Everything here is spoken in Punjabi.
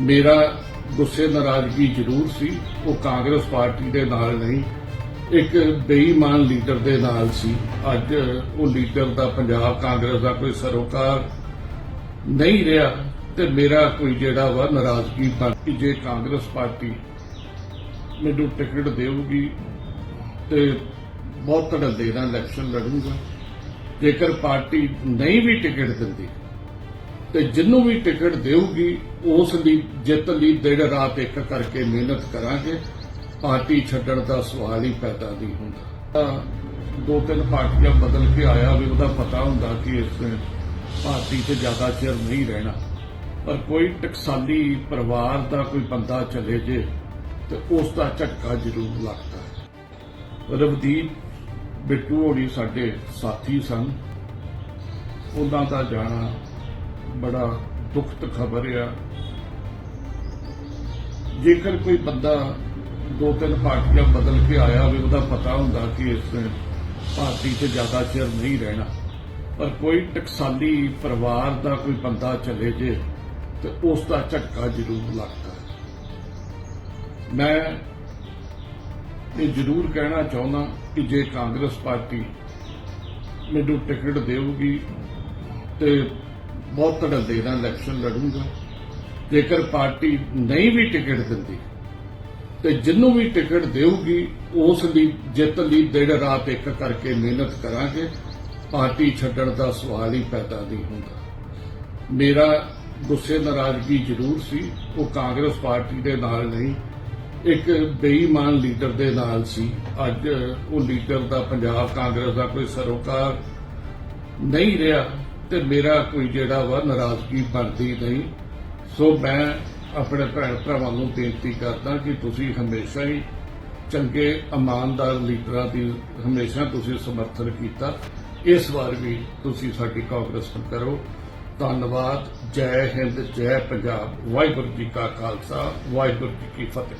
ਮੇਰਾ ਗੁੱਸੇ ਨਾਰਾਜ਼ਗੀ ਜ਼ਰੂਰ ਸੀ, ਉਹ ਕਾਂਗਰਸ ਪਾਰਟੀ ਦੇ ਨਾਲ ਨਹੀਂ, ਇੱਕ ਬੇਈਮਾਨ ਲੀਡਰ ਦੇ ਨਾਲ ਸੀ। ਅੱਜ ਉਹ ਲੀਡਰ ਦਾ ਪੰਜਾਬ ਕਾਂਗਰਸ ਦਾ ਕੋਈ ਸਰੋਕਾਰ ਨਹੀਂ ਰਿਹਾ ਤੇ ਮੇਰਾ ਕੋਈ ਜਿਹੜਾ ਵਾ ਨਾਰਾਜ਼ਗੀ ਬਣ ਜੇ ਕਾਂਗਰਸ ਪਾਰਟੀ ਮੈਨੂੰ ਟਿਕਟ ਦੇਊਗੀ ਤੇ ਬਹੁਤ ਧੜੱਲੇ ਨਾਲ ਇਲੈਕਸ਼ਨ ਲੜੂਗਾ। ਜੇਕਰ ਪਾਰਟੀ ਨਹੀਂ ਵੀ ਟਿਕਟ ਦਿੰਦੀ ਤੇ ਜਿੰਨੂੰ ਵੀ ਟਿਕਟ ਦੇਊਗੀ, ਉਸ ਲਈ ਜਿੱਤ ਲਈ ਦਿਨ ਰਾਤ ਇੱਕ ਕਰਕੇ ਮਿਹਨਤ ਕਰਾਂਗੇ। ਪਾਰਟੀ ਛੱਡਣ ਦਾ ਸਵਾਲ ਹੀ ਪੈਦਾ ਨਹੀਂ ਹੁੰਦਾ। ਦੋ ਤਿੰਨ ਪਾਰਟੀਆਂ ਬਦਲ ਕੇ ਆਇਆ ਵੀ ਉਹਦਾ ਪਤਾ ਹੁੰਦਾ ਕਿ ਇਸ ਨੇ ਪਾਰਟੀ 'ਚ ਜ਼ਿਆਦਾ ਚਿਰ ਨਹੀਂ ਰਹਿਣਾ। ਪਰ ਕੋਈ ਟਕਸਾਲੀ ਪਰਿਵਾਰ ਦਾ ਕੋਈ ਬੰਦਾ ਚਲੇ ਜੇ, ਤੇ ਉਸ ਦਾ ਝਟਕਾ ਜ਼ਰੂਰ ਲੱਗਦਾ ਹੈ। ਰਵਦੀਪ ਬਿੱਟੂ ਹੋਣੀ ਸਾਡੇ ਸਾਥੀ ਸਨ। ਉਹਨਾਂ ਦਾ ਜਾਣਾ ਬੜਾ ਦੁਖਤ ਖਬਰ ਆ। ਜੇਕਰ ਕੋਈ ਬੰਦਾ ਦੋ ਤਿੰਨ ਪਾਰਟੀਆਂ ਬਦਲ ਕੇ ਆਇਆ ਹੋਵੇ, ਉਹਦਾ ਪਤਾ ਹੁੰਦਾ ਕਿ ਇਸ ਨੇ ਪਾਰਟੀ 'ਚ ਜ਼ਿਆਦਾ ਚਿਰ ਨਹੀਂ ਰਹਿਣਾ। ਪਰ ਕੋਈ ਟਕਸਾਲੀ ਪਰਿਵਾਰ ਦਾ ਕੋਈ ਬੰਦਾ ਚਲੇ ਜੇ, ਤੇ ਉਸ ਦਾ ਝਟਕਾ ਜ਼ਰੂਰ ਲੱਗਦਾ। ਮੈਂ ਇਹ ਜ਼ਰੂਰ ਕਹਿਣਾ ਚਾਹੁੰਦਾ ਕਿ ਜੇ ਕਾਂਗਰਸ ਪਾਰਟੀ ਮੈਨੂੰ ਟਿਕਟ ਦੇਊਗੀ, ਤੇ ਬਹੁਤ ਧੜੱਲੇ ਨਾਲ ਇਲੈਕਸ਼ਨ ਲੜੂੰਗਾ। ਜੇਕਰ ਪਾਰਟੀ ਨਹੀਂ ਵੀ ਟਿਕਟ ਦਿੰਦੀ, ਤੇ ਜਿੰਨੂੰ ਵੀ ਟਿਕਟ ਦੇਊਗੀ, ਉਸ ਲਈ ਜਿੱਤ ਲਈ ਦਿਨ ਰਾਤ ਇੱਕ ਕਰਕੇ ਮਿਹਨਤ ਕਰਾਂਗੇ। ਪਾਰਟੀ ਛੱਡਣ ਦਾ ਸਵਾਲ ਹੀ ਪੈਦਾ ਨਹੀਂ ਹੁੰਦਾ। ਮੇਰਾ ਗੁੱਸੇ ਨਾਰਾਜ਼ਗੀ ਜ਼ਰੂਰ ਸੀ, ਉਹ ਕਾਂਗਰਸ ਪਾਰਟੀ ਦੇ ਨਾਲ ਨਹੀਂ, ਇੱਕ ਬੇਈਮਾਨ ਲੀਡਰ ਦੇ ਨਾਲ ਸੀ। ਅੱਜ ਉਹ ਲੀਡਰ ਦਾ ਪੰਜਾਬ ਕਾਂਗਰਸ ਦਾ ਕੋਈ ਸਰੋਕਾਰ ਨਹੀਂ ਰਿਹਾ। ਤੇ ਮੇਰਾ ਕੋਈ ਜਿਹੜਾ ਵਾ ਨਾਰਾਜ਼ਗੀ ਬਣਦੀ ਨਹੀਂ। ਸੋ ਮੈਂ ਆਪਣੇ ਭੈਣ ਭਰਾਵਾਂ ਨੂੰ ਬੇਨਤੀ ਕਰਦਾ ਕਿ ਤੁਸੀਂ ਹਮੇਸ਼ਾ ਹੀ ਚੰਗੇ, ਇਮਾਨਦਾਰ ਲੀਡਰਾਂ ਦੀ ਹਮੇਸ਼ਾ ਤੁਸੀਂ ਸਮਰਥਨ ਕੀਤਾ। ਇਸ ਵਾਰ ਵੀ ਤੁਸੀਂ ਸਾਡੀ ਕਾਂਗਰਸ ਨੂੰ ਕਰੋ। ਧੰਨਵਾਦ। ਜੈ ਹਿੰਦ, ਜੈ ਪੰਜਾਬ। ਵਾਹਿਗੁਰੂ ਜੀ ਕਾ ਖਾਲਸਾ। ਵਾਹਿਗੁਰੂ ਜੀ ਕੀ ਫਤਿਹ।